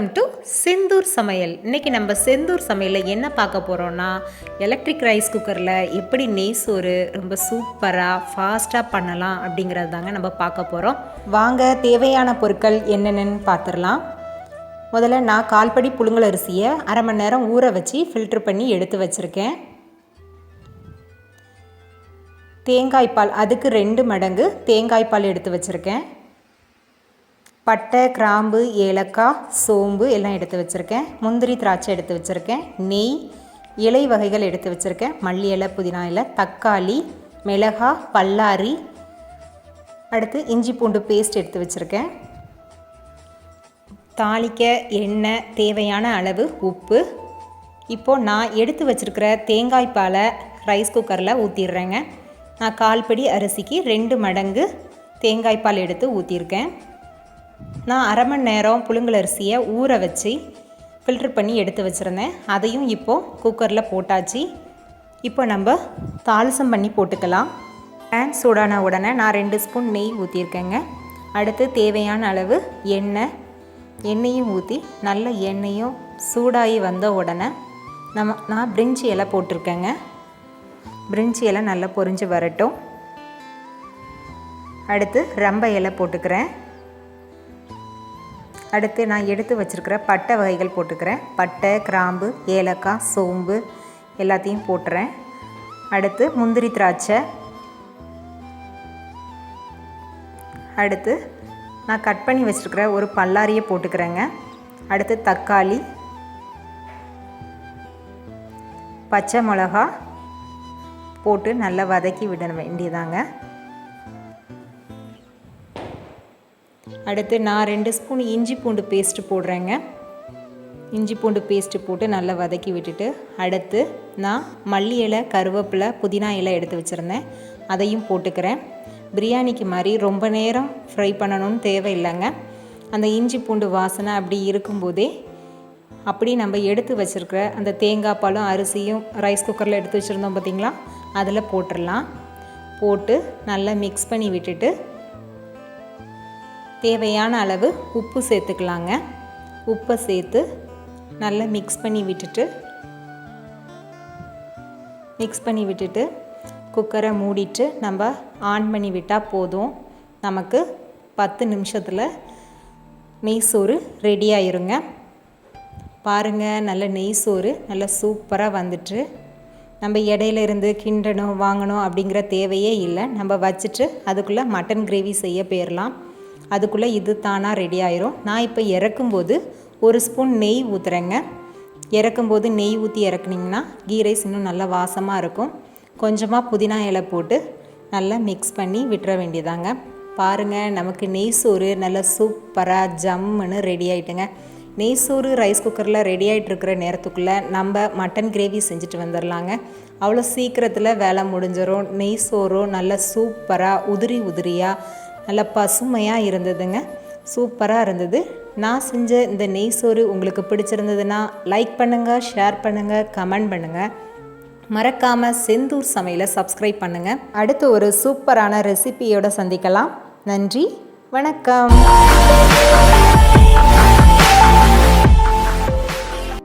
Welcome to Senthur சமையல். இன்றைக்கி நம்ம செந்தூர் சமையலில் என்ன பார்க்க போகிறோம்னா எலக்ட்ரிக் ரைஸ் குக்கரில் எப்படி நெய் சோறு ரொம்ப சூப்பராக ஃபாஸ்ட்டாக பண்ணலாம் அப்படிங்கிறது தாங்க நம்ம பார்க்க போகிறோம் வாங்க தேவையான பொருட்கள் என்னென்னு பார்த்துடலாம். முதல்ல நான் கால்படி புழுங்கல் அரிசியை அரை மணி நேரம் ஊற வச்சு ஃபில்ட்ரு பண்ணி எடுத்து வச்சுருக்கேன். தேங்காய் பால் அதுக்கு ரெண்டு மடங்கு தேங்காய் பால் எடுத்து வச்சுருக்கேன். பட்டை கிராம்பு ஏலக்காய் சோம்பு எல்லாம் எடுத்து வச்சுருக்கேன். முந்திரி திராட்சை எடுத்து வச்சுருக்கேன். நெய் இலை வகைகள் எடுத்து வச்சுருக்கேன். மல்லி இலை புதினா இலை தக்காளி மிளகா பல்லாரி. அடுத்து இஞ்சி பூண்டு பேஸ்ட் எடுத்து வச்சுருக்கேன். தாளிக்க எண்ணெய் தேவையான அளவு உப்பு. இப்போது நான் எடுத்து வச்சுருக்கிற தேங்காய் பாலை ரைஸ் குக்கரில் ஊற்றிடுறேங்க நான் கால்படி அரிசிக்கு ரெண்டு மடங்கு தேங்காய் பால் எடுத்து ஊற்றிருக்கேன் நான் அரை மணி நேரம் புழுங்கலரிசியை ஊற வச்சு ஃபில்ட்ரு பண்ணி எடுத்து வச்சுருந்தேன். அதையும் இப்போது குக்கரில் போட்டாச்சு. இப்போ நம்ம தாளிசம் பண்ணி போட்டுக்கலாம். பேன் சூடான உடனே நான் ரெண்டு ஸ்பூன் நெய் ஊற்றிருக்கேங்க அடுத்து தேவையான அளவு எண்ணெய். எண்ணெயும் ஊற்றி நல்ல எண்ணெயும் சூடாகி வந்த உடனே நம்ம நான் பிரிஞ்சி இலை போட்டிருக்கேங்க. பிரிஞ்சி இலை நல்லா பொரிஞ்சு வரட்டும். அடுத்து ரம்ப இலை போட்டுக்கிறேன். அடுத்து நான் எடுத்து வச்சுருக்கிற பட்டை வகைகள் போட்டுக்கிறேன். பட்டை கிராம்பு ஏலக்காய் சோம்பு எல்லாத்தையும் போட்டுறேன். அடுத்து முந்திரி திராட்சை. அடுத்து நான் கட் பண்ணி வச்சுருக்கிற ஒரு பல்லாரியை போட்டுக்கிறேங்க. அடுத்து தக்காளி பச்சை மிளகா போட்டு நல்லா வதக்கி விட வேண்டியதாங்க. அடுத்து நான் ரெண்டு ஸ்பூன் இஞ்சி பூண்டு பேஸ்ட்டு போடுறேங்க. இஞ்சி பூண்டு பேஸ்ட்டு போட்டு நல்லா வதக்கி விட்டுட்டு அடுத்து நான் மல்லி இலை கருவேப்பிலை புதினா இலை எடுத்து வச்சுருந்தேன். அதையும் போட்டுக்கிறேன். பிரியாணிக்கு மாதிரி ரொம்ப நேரம் ஃப்ரை பண்ணணும்னு தேவையில்லைங்க. அந்த இஞ்சி பூண்டு வாசனை அப்படி இருக்கும்போதே அப்படி நம்ம எடுத்து வச்சுருக்கிற அந்த தேங்காய் பாலும் அரிசியும் ரைஸ் குக்கரில் எடுத்து வச்சுருந்தோம் பார்த்திங்களா? அதில் போட்டுடலாம். போட்டு நல்லா மிக்ஸ் பண்ணி விட்டுட்டு தேவையான அளவு உப்பு சேர்த்துக்கலாங்க. உப்பை சேர்த்து நல்லா மிக்ஸ் பண்ணி விட்டுட்டு மிக்ஸ் பண்ணி விட்டுட்டு குக்கரை மூடிட்டு நம்ம ஆன் பண்ணி விட்டால் போதும். நமக்கு பத்து நிமிஷத்தில் நெய் சோறு ரெடி ஆயிருங்க. பாருங்கள் நல்ல நெய் சோறு நல்லா சூப்பராக வந்துட்டு நம்ம இடையில இருந்து கிண்டணும் வாங்கணும் அப்படிங்கிற தேவையே இல்லை. நம்ம வச்சுட்டு அதுக்குள்ளே மட்டன் கிரேவி செய்ய போயிடலாம் அதுக்குள்ளே இது தானாக ரெடி ஆயிரும். நான் இப்போ இறக்கும்போது ஒரு ஸ்பூன் நெய் ஊற்றுறேங்க இறக்கும்போது நெய் ஊற்றி இறக்குனிங்கன்னா கீ ரைஸ் இன்னும் நல்லா வாசமாக இருக்கும். கொஞ்சமாக புதினா இலை போட்டு நல்லா மிக்ஸ் பண்ணி விட்டுற வேண்டியதாங்க. பாருங்கள் நமக்கு நெய் சோறு நல்லா சூப்பராக ஜம்முன்னு ரெடி ஆகிட்டுங்க நெய் சோறு ரைஸ் குக்கரில் ரெடி ஆகிட்டு இருக்கிற நேரத்துக்குள்ளே நம்ம மட்டன் கிரேவி செஞ்சுட்டு வந்துடலாங்க அவ்வளோ சீக்கிரத்தில் வேலை முடிஞ்சிடும் நெய் சோறும் நல்லா சூப்பராக உதிரி உதிரியாக நல்லா பசுமையாக இருந்ததுங்க. சூப்பராக இருந்தது. நான் செஞ்ச இந்த நெய் சோறு உங்களுக்கு பிடிச்சிருந்ததுன்னா லைக் பண்ணுங்கள் ஷேர் பண்ணுங்கள் கமெண்ட் பண்ணுங்கள் மறக்காமல் செந்தூர் சமையலை சப்ஸ்கிரைப் பண்ணுங்கள் அடுத்து ஒரு சூப்பரான ரெசிபியோடு சந்திக்கலாம். நன்றி வணக்கம்.